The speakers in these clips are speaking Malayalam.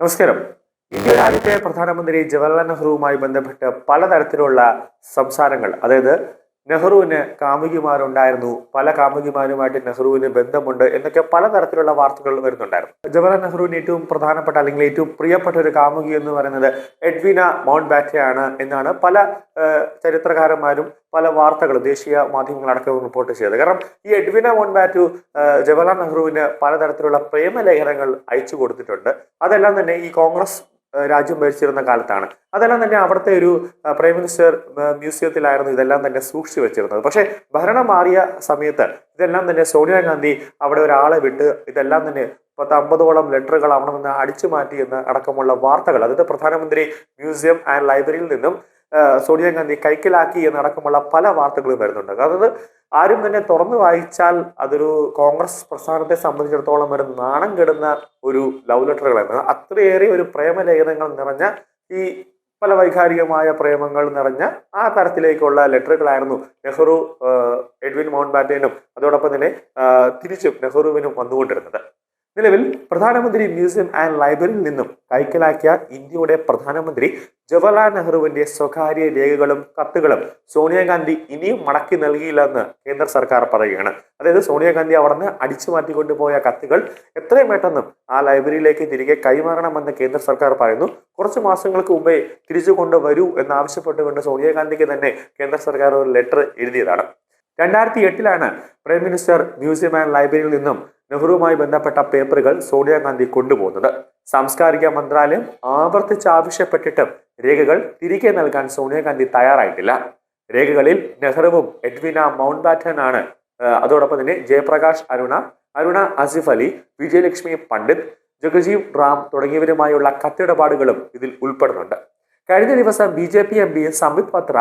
നമസ്കാരം. ഇന്ത്യയുടെ ആദ്യത്തെ പ്രധാനമന്ത്രി ജവഹർലാൽ നെഹ്റുവുമായി ബന്ധപ്പെട്ട് പലതരത്തിലുള്ള സംസാരങ്ങൾ. അതായത് നെഹ്റുവിന് കാമുകിമാരുണ്ടായിരുന്നു. പല കാമുകിമാരുമായിട്ട് നെഹ്റുവിന് ബന്ധമുണ്ട് എന്നൊക്കെ പലതരത്തിലുള്ള വാർത്തകൾ വരുന്നുണ്ടായിരുന്നു. ജവഹർലാൽ നെഹ്റുവിന് ഏറ്റവും പ്രധാനപ്പെട്ട അല്ലെങ്കിൽ ഏറ്റവും പ്രിയപ്പെട്ട ഒരു കാമുകി എന്ന് പറയുന്നത് എഡ്വിന മൗണ്ട് ബാറ്റയാണ് എന്നാണ് പല ചരിത്രകാരന്മാരും പല വാർത്തകളും ദേശീയ മാധ്യമങ്ങളടക്കം റിപ്പോർട്ട് ചെയ്തത്. കാരണം ഈ എഡ്വിന മൗണ്ട് ബാറ്റു ജവഹർലാൽ നെഹ്റുവിന് പലതരത്തിലുള്ള പ്രേമലേഖനങ്ങൾ അയച്ചു കൊടുത്തിട്ടുണ്ട്. അതെല്ലാം തന്നെ ഈ കോൺഗ്രസ് രാജ്യം ഭരിച്ചിരുന്ന കാലത്താണ്. അതെല്ലാം തന്നെ അവിടുത്തെ ഒരു പ്രൈം മിനിസ്റ്റർ മ്യൂസിയത്തിലായിരുന്നു ഇതെല്ലാം തന്നെ സൂക്ഷിച്ചു വെച്ചിരുന്നത്. പക്ഷേ ഭരണം മാറിയ സമയത്ത് ഇതെല്ലാം തന്നെ സോണിയാഗാന്ധി അവിടെ ഒരാളെ വിട്ട് ഇതെല്ലാം തന്നെ പത്ത് അമ്പതോളം ലെറ്ററുകൾ അവിടെ നിന്ന് അടിച്ചു മാറ്റി എന്ന് അടക്കമുള്ള വാർത്തകൾ അതായത് പ്രധാനമന്ത്രി മ്യൂസിയം ആൻഡ് ലൈബ്രറിയിൽ നിന്നും സോണിയാഗാന്ധി കൈക്കലാക്കി എന്നടക്കമുള്ള പല വാർത്തകളും വരുന്നുണ്ട്. അതായത് ആരും തന്നെ തുറന്നു വായിച്ചാൽ അതൊരു കോൺഗ്രസ് പ്രസ്ഥാനത്തെ സംബന്ധിച്ചിടത്തോളം ഒരു നാണം കെടുന്ന ഒരു ലവ് ലെറ്ററുകളായിരുന്നു അത്രയേറെ ഒരു പ്രേമലേഖനങ്ങൾ നിറഞ്ഞ ഈ പല വൈകാരികമായ പ്രേമങ്ങൾ നിറഞ്ഞ ആ തരത്തിലേക്കുള്ള ലെറ്ററുകളായിരുന്നു നെഹ്റു എഡ്വിൻ മൗണ്ട് ബാറ്റനും അതോടൊപ്പം തന്നെ തിരിച്ചും നെഹ്റുവിനും വന്നുകൊണ്ടിരുന്നത്. നിലവിൽ പ്രധാനമന്ത്രി മ്യൂസിയം ആൻഡ് ലൈബ്രറിയിൽ നിന്നും കൈക്കലാക്കിയ ഇന്ത്യയുടെ പ്രധാനമന്ത്രി ജവഹർലാൽ നെഹ്റുവിന്റെ സ്വകാര്യ രേഖകളും കത്തുകളും സോണിയാഗാന്ധി ഇനിയും മടക്കി നൽകിയില്ലെന്ന് കേന്ദ്ര സർക്കാർ പറയുകയാണ്. അതായത് സോണിയാഗാന്ധി അവിടെ നിന്ന് അടിച്ചു മാറ്റിക്കൊണ്ടുപോയ കത്തുകൾ എത്രയും പെട്ടെന്നും ആ ലൈബ്രറിയിലേക്ക് തിരികെ കൈമാറണമെന്ന് കേന്ദ്ര സർക്കാർ പറയുന്നു. കുറച്ച് മാസങ്ങൾക്ക് മുമ്പേ തിരിച്ചു കൊണ്ടുവരൂ എന്നാവശ്യപ്പെട്ടുകൊണ്ട് സോണിയാഗാന്ധിക്ക് തന്നെ കേന്ദ്ര സർക്കാർ ഒരു ലെറ്റർ എഴുതിയതാണ്. രണ്ടായിരത്തി എട്ടിലാണ് പ്രൈം മിനിസ്റ്റർ മ്യൂസിയം ആൻഡ് ലൈബ്രറിയിൽ നിന്നും നെഹ്റുവുമായി ബന്ധപ്പെട്ട പേപ്പറുകൾ സോണിയാഗാന്ധി കൊണ്ടുപോകുന്നത്. സാംസ്കാരിക മന്ത്രാലയം ആവർത്തിച്ച് ആവശ്യപ്പെട്ടിട്ടും രേഖകൾ തിരികെ നൽകാൻ സോണിയാഗാന്ധി തയ്യാറായിട്ടില്ല. രേഖകളിൽ നെഹ്റുവും എഡ്വിന മൗണ്ട് ആണ് അതോടൊപ്പം തന്നെ ജയപ്രകാശ് അരുണ അരുണ അസിഫ് അലി വിജയലക്ഷ്മി പണ്ഡിറ്റ് ജഗജീവ് റാം തുടങ്ങിയവരുമായുള്ള കത്തിടപാടുകളും ഇതിൽ ഉൾപ്പെടുന്നുണ്ട്. കഴിഞ്ഞ ദിവസം B J P M P Sambit Patra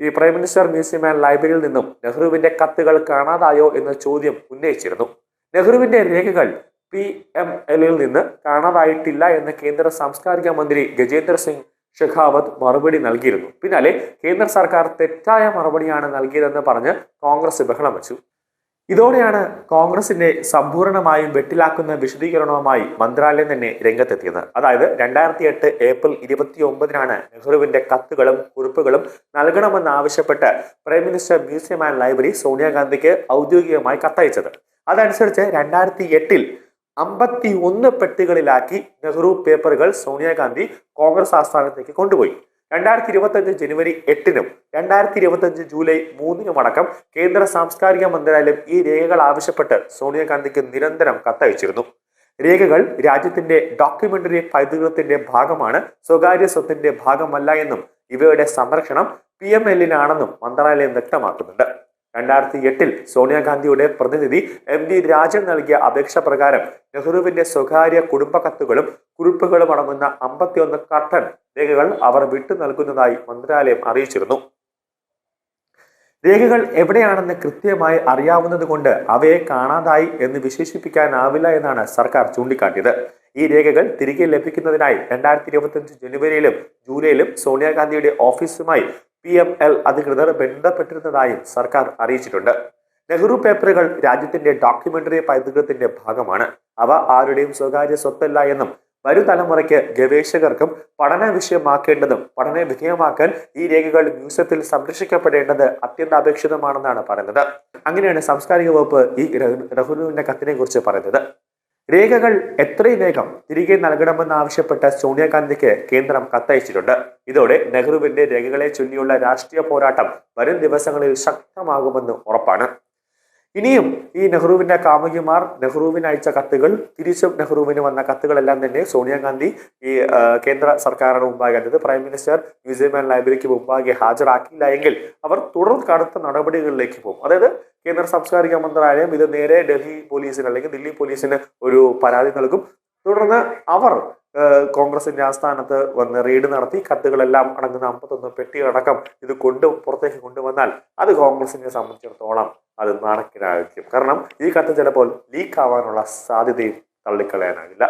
ഈ പ്രൈം മിനിസ്റ്റർ മ്യൂസിയം ആൻഡ് ലൈബ്രറിയിൽ നിന്നും നെഹ്റുവിന്റെ കത്തുകൾ കാണാതായോ എന്ന ചോദ്യം ഉന്നയിച്ചിരുന്നു. നെഹ്റുവിന്റെ രേഖകൾ പി എം എല്ലിൽ നിന്ന് കാണാതായിട്ടില്ല എന്ന് കേന്ദ്ര സാംസ്കാരിക മന്ത്രി ഗജേന്ദ്ര സിംഗ് ഷെഖാവത്ത് മറുപടി നൽകിയിരുന്നു. പിന്നാലെ കേന്ദ്ര സർക്കാർ തെറ്റായ മറുപടിയാണ് നൽകിയതെന്ന് പറഞ്ഞ് കോൺഗ്രസ് ബഹളം വെച്ചു. ഇതോടെയാണ് കോൺഗ്രസിന്റെ സമ്പൂർണമായും വെട്ടിലാക്കുന്ന വിശദീകരണവുമായി മന്ത്രാലയം തന്നെ രംഗത്തെത്തിയത്. അതായത് രണ്ടായിരത്തി എട്ട് ഏപ്രിൽ ഇരുപത്തി ഒമ്പതിനാണ് നെഹ്റുവിന്റെ കത്തുകളും കുറിപ്പുകളും നൽകണമെന്ന് ആവശ്യപ്പെട്ട് prime minister museum and library സോണിയാഗാന്ധിക്ക് ഔദ്യോഗികമായി കത്തയച്ചത്. അതനുസരിച്ച് രണ്ടായിരത്തി എട്ടിൽ അമ്പത്തി ഒന്ന് പെട്ടികളിലാക്കി നെഹ്റു പേപ്പറുകൾ സോണിയാഗാന്ധി കോൺഗ്രസ് ആസ്ഥാനത്തേക്ക് കൊണ്ടുപോയി. രണ്ടായിരത്തി ഇരുപത്തഞ്ച് ജനുവരി എട്ടിനും രണ്ടായിരത്തി ഇരുപത്തഞ്ച് ജൂലൈ മൂന്നിനും അടക്കം കേന്ദ്ര സാംസ്കാരിക മന്ത്രാലയം ഈ രേഖകൾ ആവശ്യപ്പെട്ട് സോണിയാഗാന്ധിക്ക് നിരന്തരം കത്തയച്ചിരുന്നു. രേഖകൾ രാജ്യത്തിന്റെ ഡോക്യുമെന്ററി പൈതൃകത്തിന്റെ ഭാഗമാണ് സ്വകാര്യ സ്വത്തിന്റെ ഭാഗമല്ല എന്നും ഇവയുടെ സംരക്ഷണം പി എം എല്ലിനാണെന്നും മന്ത്രാലയം വ്യക്തമാക്കുന്നുണ്ട്. രണ്ടായിരത്തി എട്ടിൽ സോണിയാഗാന്ധിയുടെ പ്രതിനിധി എം ഡി രാജൻ നൽകിയ അപേക്ഷ പ്രകാരം നെഹ്റുവിന്റെ സ്വകാര്യ കുടുംബ കത്തുകളും കുറിപ്പുകളും അടങ്ങുന്ന അമ്പത്തിയൊന്ന് കട്ടൺ രേഖകൾ അവർ വിട്ടു നൽകുന്നതായി മന്ത്രാലയം അറിയിച്ചിരുന്നു. രേഖകൾ എവിടെയാണെന്ന് കൃത്യമായി അറിയാവുന്നതുകൊണ്ട് അവയെ കാണാതായി എന്ന് വിശേഷിപ്പിക്കാനാവില്ല എന്നാണ് സർക്കാർ ചൂണ്ടിക്കാട്ടിയത്. ഈ രേഖകൾ തിരികെ ലഭിക്കുന്നതിനായി രണ്ടായിരത്തി ഇരുപത്തിയഞ്ച് ജനുവരിയിലും ജൂലൈയിലും സോണിയാഗാന്ധിയുടെ ഓഫീസുമായി പി എം എൽ അധികൃതർ ബന്ധപ്പെട്ടിരുന്നതായും സർക്കാർ അറിയിച്ചിട്ടുണ്ട്. നെഹ്റു പേപ്പറുകൾ രാജ്യത്തിന്റെ ഡോക്യുമെന്ററി പൈതൃകത്തിന്റെ ഭാഗമാണ്. അവ ആരുടെയും സ്വകാര്യ സ്വത്തല്ല എന്നും വരും തലമുറയ്ക്ക് ഗവേഷകർക്കും പഠന വിഷയമാക്കേണ്ടതും പഠന വിധേയമാക്കാൻ ഈ രേഖകൾ മ്യൂസിയത്തിൽ സംരക്ഷിക്കപ്പെടേണ്ടത് അത്യന്താപേക്ഷിതമാണെന്നാണ് പറയുന്നത്. അങ്ങനെയാണ് സാംസ്കാരിക വകുപ്പ് ഈ നെഹ്റുവിന്റെ കത്തിനെ കുറിച്ച് പറയുന്നത്. രേഖകൾ എത്രയും വേഗം തിരികെ നൽകണമെന്നാവശ്യപ്പെട്ട സോണിയാഗാന്ധിക്ക് കേന്ദ്രം കത്തയച്ചിട്ടുണ്ട്. ഇതോടെ നെഹ്റുവിന്റെ രേഖകളെ ചൊല്ലിയുള്ള രാഷ്ട്രീയ പോരാട്ടം വരും ദിവസങ്ങളിൽ ശക്തമാകുമെന്ന് ഉറപ്പാണ്. ഇനിയും ഈ നെഹ്റുവിന്റെ കാമുകിമാർ നെഹ്റുവിന് അയച്ച കത്തുകൾ തിരിച്ചും നെഹ്റുവിന് വന്ന കത്തുകളെല്ലാം തന്നെ സോണിയാഗാന്ധി ഈ കേന്ദ്ര സർക്കാരിന് മുമ്പാകെ അതായത് പ്രൈം മിനിസ്റ്റർ മ്യൂസിയം ആൻഡ് ലൈബ്രറിക്ക് മുമ്പാകെ ഹാജരാക്കിയില്ല എങ്കിൽ അവർ തുടർ കടുത്ത നടപടികളിലേക്ക് പോകും. അതായത് കേന്ദ്ര സാംസ്കാരിക മന്ത്രാലയം ഇത് നേരെ ഡൽഹി പോലീസിന് അല്ലെങ്കിൽ ദില്ലി പോലീസിന് ഒരു പരാതി നൽകും. തുടർന്ന് അവർ കോൺഗ്രസിന്റെ ആസ്ഥാനത്ത് വന്ന് റെയ്ഡ് നടത്തി കത്തുകളെല്ലാം അടങ്ങുന്ന അമ്പത്തൊന്ന് പെട്ടികളടക്കം ഇത് കൊണ്ട് പുറത്തേക്ക് കൊണ്ടുവന്നാൽ അത് കോൺഗ്രസിനെ സംബന്ധിച്ചിടത്തോളം അത് നാണക്കിനായിരിക്കും കാരണം ഈ കത്ത് ചിലപ്പോൾ ലീക്ക് ആവാനുള്ള സാധ്യതയും തള്ളിക്കളയാനാകില്ല.